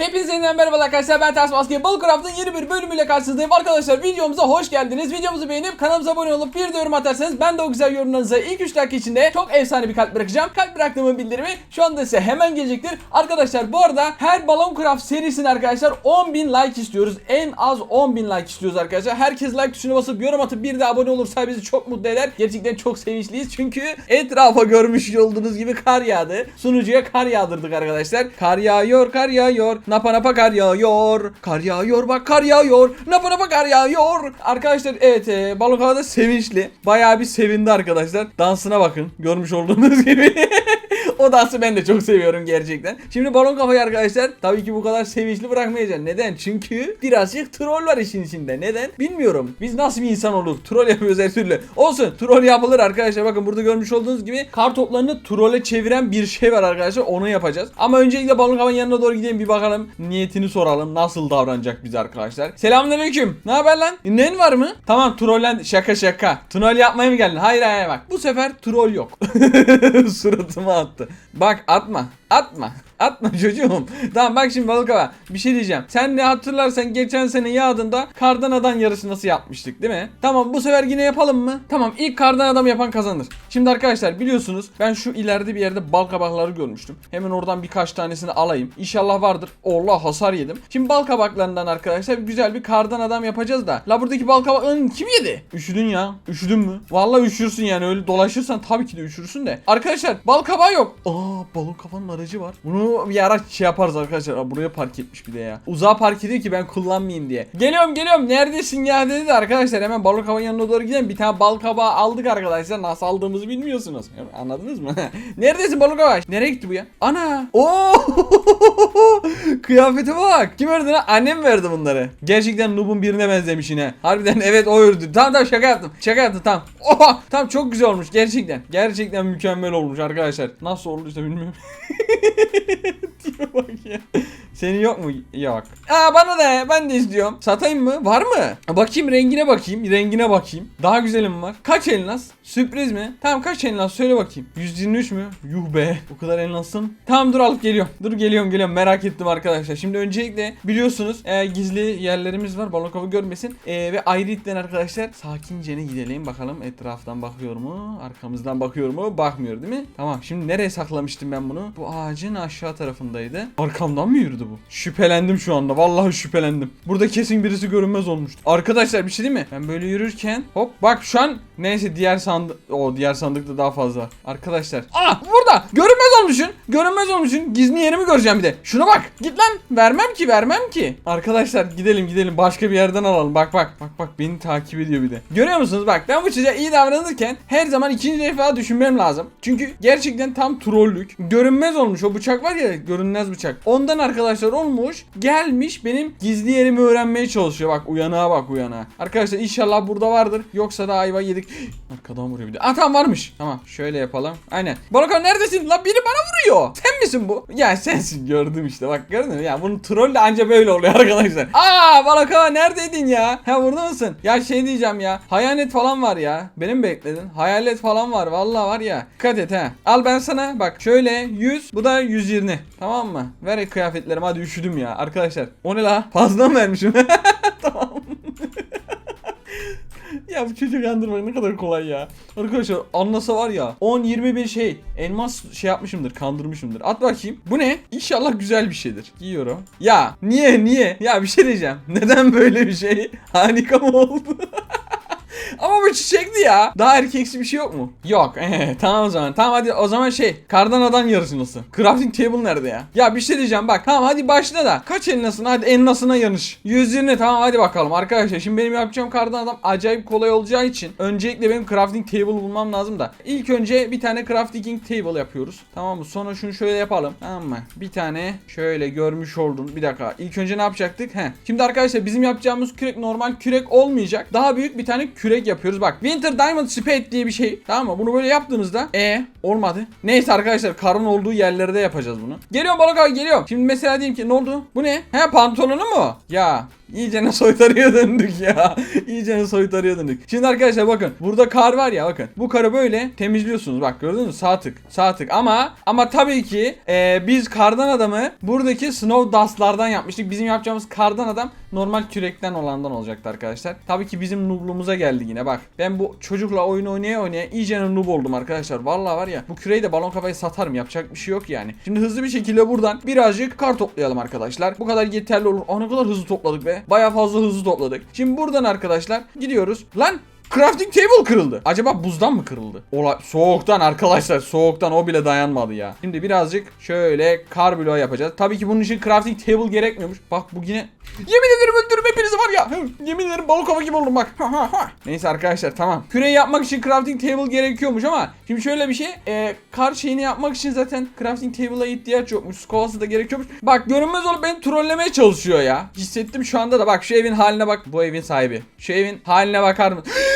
Hepinize yeniden merhaba arkadaşlar ben Ters Maske. Balıcraft'ın yeni bir bölümüyle karşınızdayım. Arkadaşlar videomuza hoş geldiniz. Videomuzu beğenip kanalımıza abone olup bir de yorum atarsanız Ben de o güzel yorumlarınıza ilk 3 dakika içinde Çok efsane bir kalp bırakacağım. Kalp bıraktığımın bildirimi şu anda size hemen gelecektir. Arkadaşlar bu arada her Baloncraft serisine arkadaşlar 10.000 like istiyoruz. En az 10.000 like istiyoruz arkadaşlar. Herkes like tuşuna basıp yorum atıp bir de abone olursa bizi çok mutlu eder. Gerçekten çok sevinçliyiz çünkü etrafa görmüş olduğunuz gibi kar yağdı. Sunucuya kar yağdırdık arkadaşlar. Kar yağıyor kar yağıyor Napa napa kar yağıyor Kar yağıyor bak kar yağıyor. Napa napa kar yağıyor. Arkadaşlar evet e, balon havada sevinçli. Bayağı bir sevindi arkadaşlar. Dansına bakın görmüş olduğunuz gibi O dansı ben de çok seviyorum gerçekten. Şimdi balon kafayı arkadaşlar tabii ki bu kadar sevinçli bırakmayacağım. Neden? Çünkü birazcık troll var işin içinde. Neden? Bilmiyorum. Biz nasıl bir insan olduk? Troll yapıyoruz her türlü. Olsun. Troll yapılır arkadaşlar. Bakın burada görmüş olduğunuz gibi kar toplarını trolle çeviren bir şey var arkadaşlar. Onu yapacağız. Ama öncelikle balon kafanın yanına doğru gidelim bir bakalım. Niyetini soralım. Nasıl davranacak bize arkadaşlar. Selamünaleyküm. Ne haber lan? Nen var mı? Tamam trollen şaka şaka. Troll yapmaya mı geldin? Hayır hayır bak. Bu sefer troll yok. Suratıma attı. Bak atma. Atma. Atma çocuğum. Tamam bak şimdi balık hava. Bir şey diyeceğim. Sen ne hatırlarsan geçen sene yağdığında kardan adam yarışı nasıl yapmıştık değil mi? Tamam bu sefer yine yapalım mı? Tamam ilk kardan adam yapan kazanır. Şimdi arkadaşlar biliyorsunuz ben şu ileride bir yerde bal kabakları görmüştüm. Hemen oradan birkaç tanesini alayım. İnşallah vardır. Allah hasar yedim. Şimdi bal kabaklarından arkadaşlar güzel bir kardan adam yapacağız da. La buradaki bal kabaklarını kim yedi? Üşüdün ya. Üşüdün mü? Vallahi üşürsün yani öyle dolaşırsan tabii ki de üşürsün de. Arkadaşlar bal kabağı yok. Aa balon kafanın aracı var. Bunu bir ara şey yaparız arkadaşlar. Buraya park etmiş bir de ya. Uzağa park ediyor ki ben kullanmayayım diye. Geliyorum geliyorum. Neredesin ya dedi de arkadaşlar hemen balon kabanın yanına doğru gidelim. Bir tane bal kabağı aldık arkadaşlar. Nasıl aldığımızı bilmiyorsunuz. Anladınız mı? Neredesin balon kabağı? Nereye gitti bu ya? Ana! Oo! Kıyafete bak. Kim ördü lan? Annem verdi bunları. Gerçekten Noob'un birine benzemiş yine. Harbiden evet o ördü. Tamam tamam şaka yaptım. Şaka yaptım tamam. Oha! Tamam çok güzel olmuş gerçekten. Gerçekten mükemmel olmuş arkadaşlar. Nasıl oldu işte bilmiyorum. Tipe bak ya. Senin yok mu? Yok. Aa bana da ben de istiyorum. Satayım mı? Var mı? Bakayım rengine bakayım. Rengine bakayım. Daha güzelim var. Kaç elmas? Sürpriz mi? Tamam kaç elmas söyle bakayım. 123 mü? Yuh be. O kadar elmasım. Tamam dur alıp geliyorum. Dur geliyorum geliyorum. Merak ettim arkadaşlar. Şimdi öncelikle biliyorsunuz e, gizli yerlerimiz var. Balon görmesin. E, ve ayrıyetten arkadaşlar sakince ne gidelim bakalım. Etraftan bakıyor mu? Arkamızdan bakıyor mu? Bakmıyor değil mi? Tamam. Şimdi nereye saklamıştım ben bunu? Bu ağacın aşağı tarafındaydı. Arkamdan mı yürüdü bu? Şüphelendim şu anda. Vallahi şüphelendim. Burada kesin birisi görünmez olmuştu. Arkadaşlar bir şey değil mi? Ben böyle yürürken hop bak şu an neyse diğer sandık o diğer sandıkta daha fazla. Arkadaşlar. Aa burada. Görünmez olmuşsun. Görünmez olmuşsun. Gizli yerimi göreceğim bir de. Şuna bak. Git lan. Vermem ki vermem ki. Arkadaşlar gidelim gidelim. Başka bir yerden alalım. Bak bak. Bak bak beni takip ediyor bir de. Görüyor musunuz? Bak ben bu çocuğa iyi davranırken her zaman ikinci defa düşünmem lazım. Çünkü gerçekten tam trollük. Görünmez olmuş o bıçak var ya görünmez bıçak. Ondan arkadaşlar olmuş. Gelmiş benim gizli yerimi öğrenmeye çalışıyor. Bak uyanığa bak uyanığa. Arkadaşlar inşallah burada vardır. Yoksa da ayva yedik. Arkadan vuruyor bir de. Aa tamam varmış. Tamam şöyle yapalım. Aynen. Balıkan neredesin? La biri bana vuruyor. Sen misin bu? Ya sensin gördüm işte. Bak gördün mü? Ya bunun troll de anca böyle oluyor arkadaşlar. Aa Balaka neredeydin ya? Ha burada mısın? Ya şey diyeceğim ya. Hayalet falan var ya. Benim bekledin. Hayalet falan var. Vallahi var ya. Dikkat et ha. Al ben sana bak şöyle 100 bu da 120. Tamam mı? Ver kıyafetlerimi hadi üşüdüm ya. Arkadaşlar o ne la? Fazla mı vermişim? Ya bu çocuğu kandırmak ne kadar kolay ya. Arkadaşlar anlasa var ya 10-20 şey elmas şey yapmışımdır kandırmışımdır. At bakayım. Bu ne? İnşallah güzel bir şeydir. Giyiyorum. Ya niye niye? Ya bir şey diyeceğim. Neden böyle bir şey? Harika mı oldu? Ama bu çiçekli ya. Daha erkeksi bir şey yok mu? Yok. Tamam o zaman. Tamam hadi o zaman şey. Kardan adam yarışması. Crafting table nerede ya? Ya bir şey diyeceğim bak. Tamam hadi başla da. Kaç elnasına? Hadi elnasına yanış. 120 tamam hadi bakalım arkadaşlar. Şimdi benim yapacağım kardan adam acayip kolay olacağı için öncelikle benim crafting table bulmam lazım da. İlk önce bir tane crafting table yapıyoruz. Tamam mı? Sonra şunu şöyle yapalım. Tamam mı? Bir tane şöyle görmüş oldun. Bir dakika. İlk önce ne yapacaktık? He. Şimdi arkadaşlar bizim yapacağımız kürek normal kürek olmayacak. Daha büyük bir tane kürek yapıyoruz. Bak Winter Diamond Spade diye bir şey. Tamam mı? Bunu böyle yaptığınızda e olmadı. Neyse arkadaşlar karın olduğu yerlerde yapacağız bunu. Geliyorum balık abi geliyorum. Şimdi mesela diyeyim ki ne oldu? Bu ne? He pantolonu mu? Ya İyicene soytarıya döndük ya. İyicene soytarıya döndük. Şimdi arkadaşlar bakın. Burada kar var ya bakın. Bu karı böyle temizliyorsunuz. Bak gördünüz mü? Sağ tık. Sağ tık. Ama ama tabii ki e, biz kardan adamı buradaki snow dustlardan yapmıştık. Bizim yapacağımız kardan adam normal kürekten olandan olacaktı arkadaşlar. Tabii ki bizim noob'luğumuza geldi yine bak. Ben bu çocukla oyun oynaya oynaya iyice noob oldum arkadaşlar. Vallahi var ya bu küreği de balon kafayı satarım. Yapacak bir şey yok yani. Şimdi hızlı bir şekilde buradan birazcık kar toplayalım arkadaşlar. Bu kadar yeterli olur. Aa kadar hızlı topladık be. Baya fazla hızlı topladık. Şimdi buradan arkadaşlar gidiyoruz. Lan Crafting table kırıldı. Acaba buzdan mı kırıldı? Ola soğuktan arkadaşlar. Soğuktan o bile dayanmadı ya. Şimdi birazcık şöyle kar bloğu yapacağız. Tabii ki bunun için crafting table gerekmiyormuş. Bak bu yine Yemin ederim öldürürüm hepinizi var ya. Yemin ederim balık hava gibi oldum bak. Neyse arkadaşlar tamam. Küreyi yapmak için crafting table gerekiyormuş ama şimdi şöyle bir şey. E, kar şeyini yapmak için zaten crafting table'a ihtiyaç yokmuş. Su kovası da gerekiyormuş. Bak görünmez olup beni trollemeye çalışıyor ya. Hissettim şu anda da bak şu evin haline bak. Bu evin sahibi. Şu evin haline bakar mısın?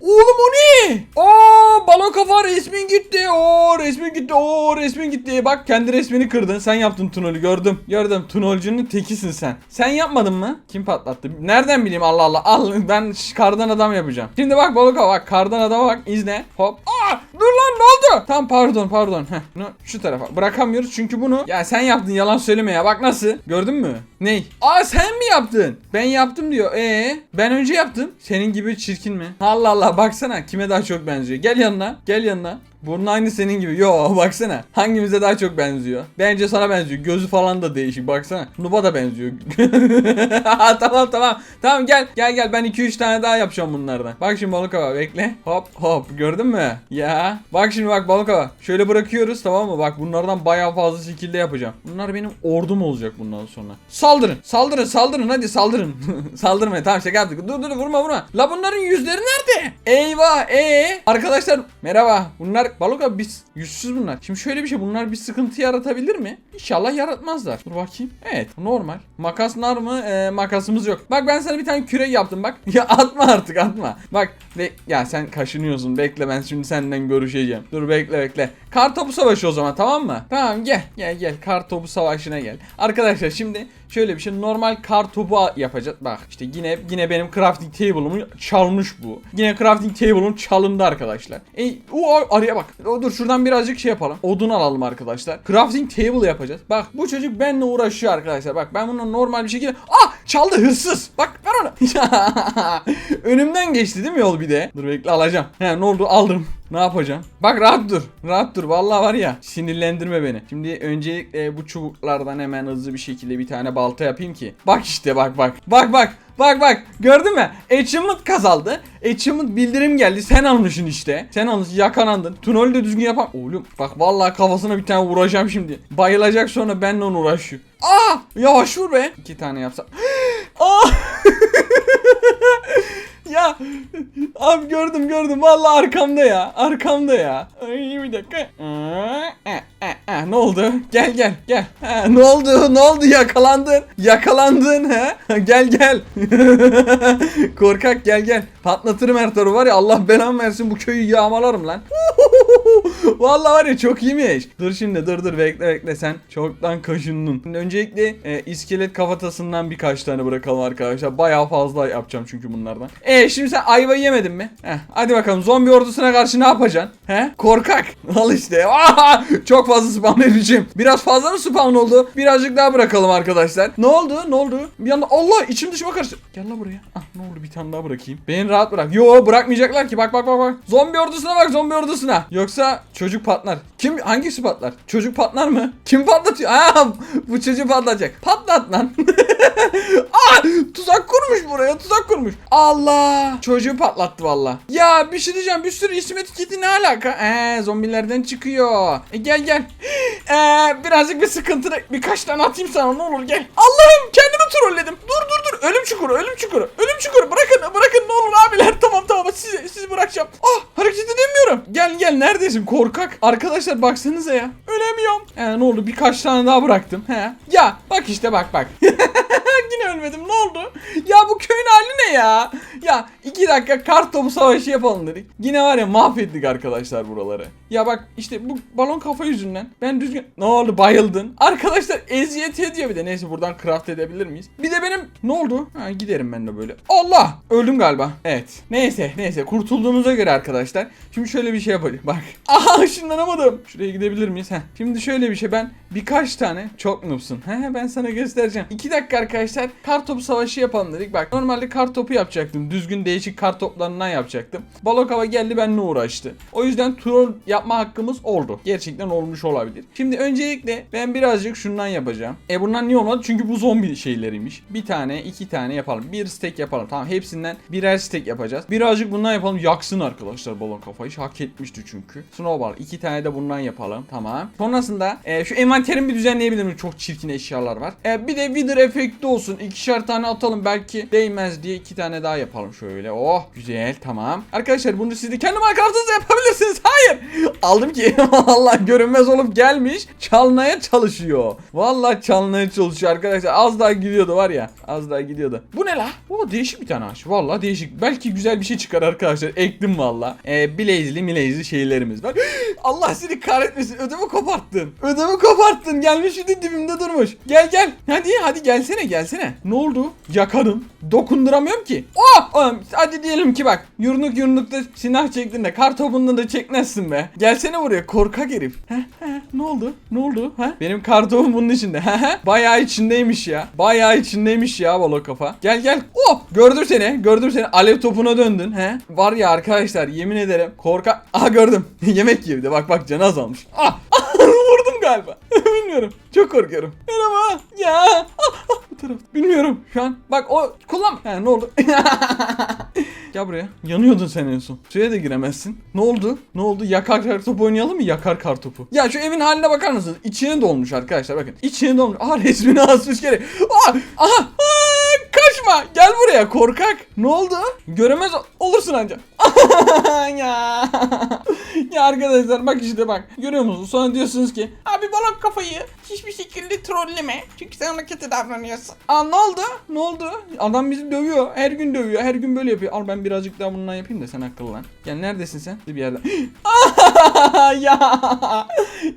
Oğlum o ne? Aa balon kafa resmin gitti. Oo resmin gitti. Oo resmin gitti. Bak kendi resmini kırdın. Sen yaptın Tunol'ü gördüm. Gördüm. Tunolcunun tekisin sen. Sen yapmadın mı? Kim patlattı? Nereden bileyim Allah Allah. Al ben kardan adam yapacağım. Şimdi bak balon kafa bak kardan adama bak izle. Hop. Aa dur lan ne oldu? Tamam pardon pardon. Heh, bunu şu tarafa bırakamıyoruz çünkü bunu ya sen yaptın yalan söyleme ya. Bak nasıl? Gördün mü? Ney? Aa sen mi yaptın? Ben yaptım diyor. Ee ben önce yaptım. Senin gibi çirkin mi? Allah Allah baksana kime daha çok benziyor. Gel yanına. Gel yanına. Burnu aynı senin gibi. Yo baksana. Hangimize daha çok benziyor? Bence sana benziyor. Gözü falan da değişik. Baksana. Nuba da benziyor. tamam tamam. Tamam gel. Gel gel. Ben 2-3 tane daha yapacağım bunlardan. Bak şimdi balık hava. Bekle. Hop hop. Gördün mü? Ya. Bak şimdi bak balık hava. Şöyle bırakıyoruz tamam mı? Bak bunlardan bayağı fazla şekilde yapacağım. Bunlar benim ordum olacak bundan sonra. Saldırın. Saldırın saldırın hadi saldırın. Saldırmayın. Tamam şaka yaptık. Dur dur vurma vurma. La bunların yüzleri nerede? Eyvah. Ee arkadaşlar merhaba. Bunlar balık abi biz yüzsüz bunlar. Şimdi şöyle bir şey bunlar bir sıkıntı yaratabilir mi? İnşallah yaratmazlar. Dur bakayım. Evet normal. Makas var mı? Ee, makasımız yok. Bak ben sana bir tane kürek yaptım bak. Ya atma artık atma. Bak ve ya sen kaşınıyorsun. Bekle ben şimdi senden görüşeceğim. Dur bekle bekle. Kar topu savaşı o zaman tamam mı? Tamam gel gel gel kar topu savaşına gel. Arkadaşlar şimdi şöyle bir şey normal kar topu yapacağız. Bak işte yine yine benim crafting table'ımı çalmış bu. Yine crafting table'ım çalındı arkadaşlar. E, o araya bak. O, dur şuradan birazcık şey yapalım. Odun alalım arkadaşlar. Crafting table yapacağız. Bak bu çocuk benimle uğraşıyor arkadaşlar. Bak ben bunu normal bir şekilde... Ah çaldı hırsız. Bak ver onu. Önümden geçti değil mi yol bir de? Dur bekle alacağım. He ne oldu aldım. Ne yapacağım? Bak rahat dur. Rahat dur. Vallahi var ya sinirlendirme beni. Şimdi öncelikle bu çubuklardan hemen hızlı bir şekilde bir tane balta yapayım ki. Bak işte bak bak. Bak bak. Bak bak gördün mü? Achievement kazaldı. Achievement bildirim geldi. Sen almışsın işte. Sen almışsın yakalandın. Tunolü de düzgün yapan. Oğlum bak vallahi kafasına bir tane vuracağım şimdi. Bayılacak sonra benimle onu uğraşıyor. Aa yavaş vur be. İki tane yapsam. Aa ya abi gördüm gördüm. Vallahi arkamda ya arkamda ya. Ay bir dakika. Aa, eh, eh, eh, ne oldu? Gel gel gel. Ha, ne oldu? Ne oldu? Yakalandın. Yakalandın ha gel gel. Korkak gel gel. Patlatırım her tarafı. Var ya Allah belamı versin bu köyü yağmalarım lan. Vallahi var ya çok iyiymiş. Dur şimdi dur dur. Bekle bekle. Sen çoktan kaşındın. Öncelikle e, iskelet kafatasından birkaç tane bırakalım arkadaşlar. Bayağı fazla yapacağım çünkü bunlardan. E şimdi sen ayvayı yemedin mi? Heh, hadi bakalım zombi ordusuna karşı ne yapacaksın? He? Korkak. Al işte. Aa, çok fazla spawn edeceğim. Biraz fazla mı spawn oldu? Birazcık daha bırakalım arkadaşlar. Ne oldu? Ne oldu? Bir anda Allah içim dışıma karıştı. Gel la buraya. Ah ne oldu bir tane daha bırakayım. Beni rahat bırak. Yo bırakmayacaklar ki. Bak bak bak bak. Zombi ordusuna bak zombi ordusuna. Yoksa çocuk patlar. Kim hangisi patlar? Çocuk patlar mı? Kim patlatıyor? Aa bu çocuk patlayacak. Patlat lan. Aa tuzak kurmuş buraya tuzak kurmuş. Allah çocuğu patlattı valla. Ya bir şey diyeceğim bir sürü isim etiketi ne alaka? Eee zombilerden çıkıyor. E, gel gel. Eee birazcık bir sıkıntı birkaç tane atayım sana ne olur gel. Allah'ım kendimi trolledim. Dur dur dur ölüm çukuru ölüm çukuru. Ölüm çukuru bırakın bırakın ne olur abiler tamam tamam sizi, sizi bırakacağım. Ah hareket edemiyorum. Gel gel neredesin korkak. Arkadaşlar baksanıza ya. Ölemiyorum. Ee, ne oldu birkaç tane daha bıraktım. He. Ya bak işte bak bak. Yine ölmedim ne oldu? Ya bu köyün hali ne ya? Ya iki dakika kart topu savaşı yapalım dedik. Yine var ya mahvettik arkadaşlar buraları. Ya bak işte bu balon kafa yüzünden ben düzgün... Ne oldu bayıldın? Arkadaşlar eziyet ediyor bir de. Neyse buradan craft edebilir miyiz? Bir de benim Ne oldu? Ha, giderim ben de böyle. Allah! Öldüm galiba. Evet. Neyse neyse kurtulduğumuza göre arkadaşlar. Şimdi şöyle bir şey yapalım. Bak. Aha ışınlanamadım. Şuraya gidebilir miyiz? Heh. Şimdi şöyle bir şey ben birkaç tane çok noobsun. He ben sana göstereceğim. 2 dakika arkadaşlar kar topu savaşı yapalım dedik. Bak normalde kar topu yapacaktım. Düzgün değişik kar toplarından yapacaktım. Balok hava geldi benimle uğraştı. O yüzden troll yapma hakkımız oldu. Gerçekten olmuş olabilir. Şimdi öncelikle ben birazcık şundan yapacağım. E bundan niye olmadı? Çünkü bu zombi şeyleriymiş. Bir tane iki tane yapalım. Bir stack yapalım. Tamam hepsinden birer stack yapacağız. Birazcık bundan yapalım. Yaksın arkadaşlar balon kafayı. Hak etmişti çünkü. Snowball. iki tane de bundan yapalım. Tamam. Sonrasında e, şu envanterimi bir düzenleyebilirim. Çok çirkin eşyalar var. E, bir de wither efekti olsun. İkişer tane atalım. Belki değmez diye iki tane daha yapalım şöyle. Oh güzel tamam. Arkadaşlar bunu siz de kendi Minecraft'ınızda yapabilirsiniz. Hayır. Aldım ki. Vallahi görünmez olup gelmiş. Çalmaya çalışıyor. Vallahi çalmaya çalışıyor arkadaşlar. Az daha gidiyordu var ya. Az daha gidiyordu. Bu ne la? Oo değişik bir tane ağaç. Vallahi değişik. Belki güzel bir şey çıkar arkadaşlar. Ektim valla. Ee, bilezli milezli şeylerimiz var. Allah seni kahretmesin. Ödümü koparttın. Ödümü koparttın. Gelmiş de dibimde durmuş. Gel gel. Hadi hadi gelsene gelsene. Ne oldu? Yakarım. Dokunduramıyorum ki. Oh! Oğlum, hadi diyelim ki bak. Yurnuk yurnukta silah çektin de kar topunda da çekmezsin be. Gelsene buraya korkak herif. Heh, heh, ne oldu? Ne oldu? Ha? Benim kar topum bunun içinde. Bayağı içindeymiş ya. Bayağı içindeymiş ya balo kafa. Gel gel. Oh! Gördüm seni. Gördüm seni. Alev topuna döndün. He? Var ya arkadaşlar yemin ederim. Korkak. Aha gördüm. Yemek yedi. Bak bak canı azalmış. Ah! Vurdum galiba. Bilmiyorum. Çok korkuyorum. Merhaba. Ya. Ah, ah, Bu taraf. Bilmiyorum. Şu an. Bak o kullan. Ha, ne oldu? Gel buraya. Yanıyordun sen en son. Suya da giremezsin. Ne oldu? Ne oldu? Yakar kartopu oynayalım mı? Yakar kartopu. Ya şu evin haline bakar mısınız? İçine dolmuş arkadaşlar bakın. İçine dolmuş. Aha resmini asmış kere. Aa. Aa, kaçma. Gel buraya korkak. Ne oldu? Göremez olursun anca. ya. ya arkadaşlar bak işte bak. Görüyor musunuz? Sonra diyorsunuz ki abi balon kafayı hiçbir şekilde trolleme. Çünkü sen ona kötü davranıyorsun. Aa ne oldu? Ne oldu? Adam bizi dövüyor. Her gün dövüyor. Her gün böyle yapıyor. Al ben birazcık daha bundan yapayım da sen akıllan. Gel neredesin sen? Bir yerden. ya.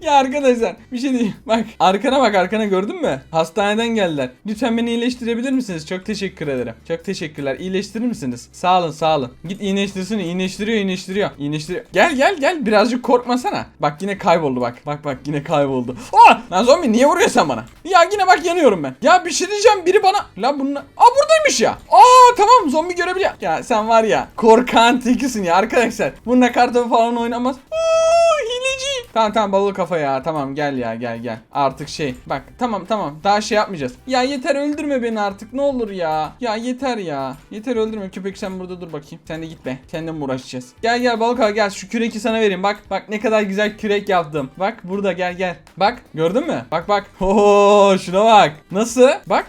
ya arkadaşlar bir şey diyeyim. Bak arkana bak arkana gördün mü? Hastaneden geldiler. Lütfen beni iyileştirebilir misiniz? Çok teşekkür ederim. Çok teşekkürler. İyileştirir misiniz? Sağ olun sağ olun. Git iyileştirsin. İyileştiriyor iyileştiriyor. İyileştiriyor. Gel gel gel birazcık korkmasana. Bak yine kayboldu bak. Bak bak yine kayboldu. Aa! Lan zombi niye vuruyorsun bana? Ya yine bak yanıyorum ben. Ya bir şey diyeceğim biri bana. La bununla. Aa buradaymış ya. Aa tamam zombi görebiliyor. Ya sen var ya korkan tekisin ya arkadaşlar. Bununla kartopu falan oynamaz. Aa, hileci. Tamam tamam balık kafa ya. Tamam gel ya gel gel. Artık şey. Bak tamam tamam. Daha şey yapmayacağız. Ya yeter öldürme beni artık. Ne olur ya. Ya yeter ya. Yeter öldürme. Köpek sen burada dur bakayım. Sen de git be. Seninle uğraşacağız? Gel gel balık kafa gel. Şu küreki sana vereyim. Bak bak ne kadar güzel kürek yaptım. Bak burada gel gel. Bak gördün mü? Bak bak. Oo şuna bak. Nasıl? Bak.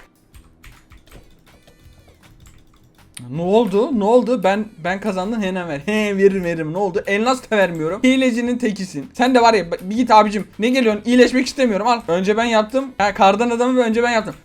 Ne oldu? Ne oldu? Ben ben kazandım hemen ver. He veririm veririm. Ne oldu? Elmas da vermiyorum. Hilecinin tekisin. Sen de var ya bir git abicim. Ne geliyorsun? İyileşmek istemiyorum. Al. Önce ben yaptım. Ha, kardan adamı önce ben yaptım.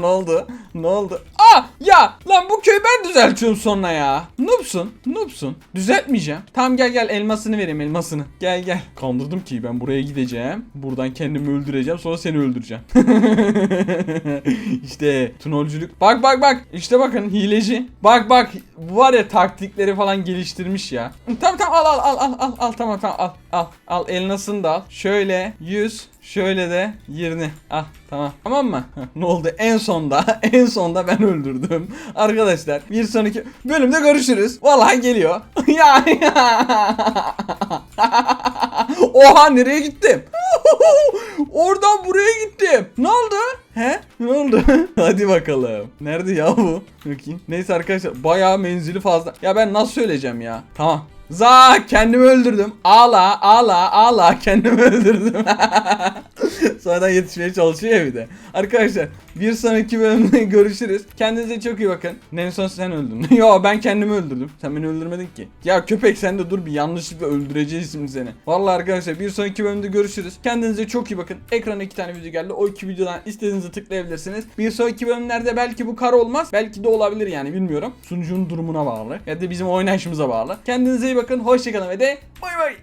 Ne oldu? Ne oldu? Aa! Ya! Lan bu köyü ben düzeltiyorum sonra ya. Noobsun. Noobsun. Düzeltmeyeceğim. Tamam gel gel elmasını vereyim elmasını. Gel gel. Kandırdım ki ben buraya gideceğim. Buradan kendimi öldüreceğim. Sonra seni öldüreceğim. işte tunolculuk. Bak bak bak. İşte bakın hileci. Bak bak. Bu var ya taktikleri falan geliştirmiş ya. Tamam tamam al al al al al al tamam tamam al al al elmasını da al. Şöyle 100 şöyle de 20 al tamam tamam mı? Ne oldu en sonda en sonda ben öldürdüm. Arkadaşlar bir sonraki bölümde görüşürüz. Vallahi geliyor. ya Oha nereye gittim? Oradan buraya gittim. Ne oldu? He? Ne oldu? Hadi bakalım. Nerede ya bu? Bakayım. Neyse arkadaşlar bayağı menzili fazla. Ya ben nasıl söyleyeceğim ya? Tamam. Za kendimi öldürdüm. Ağla ağla ağla kendimi öldürdüm. Sonradan yetişmeye çalışıyor ya bir de. Arkadaşlar bir sonraki bölümde görüşürüz. Kendinize çok iyi bakın. En son sen öldün. Yo ben kendimi öldürdüm. Sen beni öldürmedin ki. Ya köpek sen de dur bir yanlışlıkla öldüreceğiz şimdi seni. Vallahi arkadaşlar bir sonraki bölümde görüşürüz. Kendinize çok iyi bakın. Ekrana iki tane video geldi. O iki videodan istediğinizi tıklayabilirsiniz. Bir sonraki bölümlerde belki bu kar olmaz. Belki de olabilir yani bilmiyorum. Sunucunun durumuna bağlı. Ya da bizim oynayışımıza bağlı. Kendinize iyi bakın. Hoşçakalın ve de bay bay.